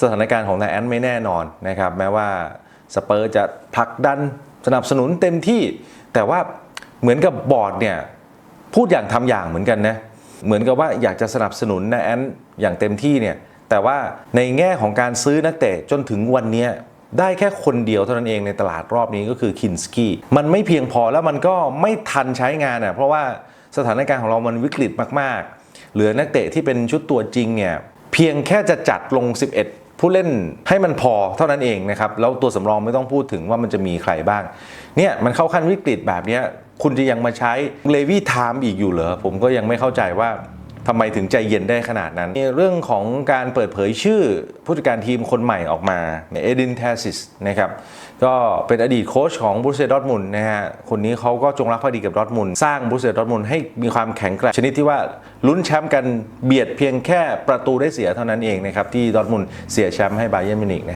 สถานการณ์ของนายแอนไม่แน่นอนนะครับแม้ว่าสเปอร์จะผลักดันสนับสนุนเต็มที่ แต่ว่าเหมือนกับบอร์ดเนี่ยพูดอย่างทำอย่างเหมือนกันนะเหมือนกับว่าอยากจะสนับสนุนนายแอนอย่างเต็มที่เนี่ยแต่ว่าในแง่ของการซื้อนักเตะจนถึงวันนี้ได้แค่คนเดียวเท่านั้นเองในตลาดรอบนี้ก็คือคินสกี้มันไม่เพียงพอแล้วมันก็ไม่ทันใช้งานอะเพราะว่าสถานการณ์ของเรามันวิกฤตมากๆ เหลือนักเตะที่เป็นชุดตัวจริงเนี่ยเพียงแค่จะจัดลง 11 ผู้เล่นให้มันพอเท่านั้นเองนะครับ แล้วตัวสำรองไม่ต้องพูดถึงว่ามันจะมีใครบ้าง เนี่ยมันเข้าขั้นวิกฤตแบบนี้คุณจะยังมาใช้เลวี่ไทม์อีกอยู่เหรอผมก็ยังไม่เข้าใจว่า ทำไมถึงใจเย็นได้ขนาดนั้น เรื่องของการเปิดเผยชื่อผู้จัดการทีมคนใหม่ออกมาเอดินเทซิสนะครับก็เป็นอดีตโค้ชของบรูเซ่ดอร์ทมุนนะฮะคนนี้เขาก็จงรักภักดีกับดอร์ทมุนสร้างบรูเซ่ดอร์ทมุนให้มีความแข็งแกร่งชนิดที่ว่าลุ้นแชมป์กันเบียดเพียงแค่ประตูได้เสียเท่านั้นเองนะครับที่ดอร์ทมุนเสียแชมป์ให้บาเยิร์นมิวนิกนะ